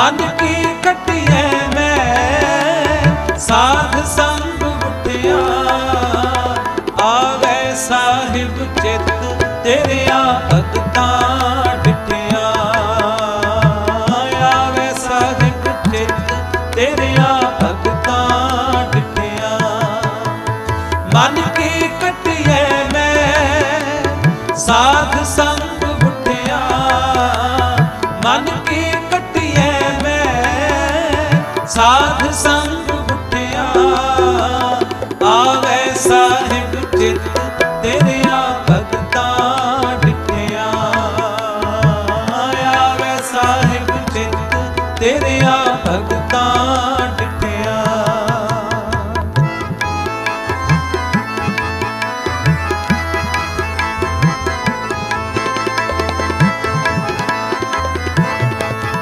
ਮਨ ਕੀ ਕਟਿਐ ਮੈਂ। ਸਾਧ ਸੰਗ ਉਠਿਆ। ਆਵੇ ਸਾਹਿਬ ਚਿਤ ਤੇਰਿਆ ਭਗਤਾਂ ਡਿਠਿਆ। ਆਵੇ ਸਾਹਿਬ ਚਿਤ ਤੇਰਿਆ ਭਗਤਾਂ ਡਿਠਿਆ। ਮਨ ਕੀ ਕਟਿਐ ਮੈਂ। ਸਾਧ ਸਾਧ ਸੰਗ ਉਠਿਆ ਆਵੇ ਸਾਹਿਬ ਚਿਤ ਤੇਰਿਆ ਭਗਤਾਂ ਡਿਠਿਆ ਆਵੇ ਸਾਹਿਬ ਚਿਤ ਤੇਰਿਆ ਭਗਤਾਂ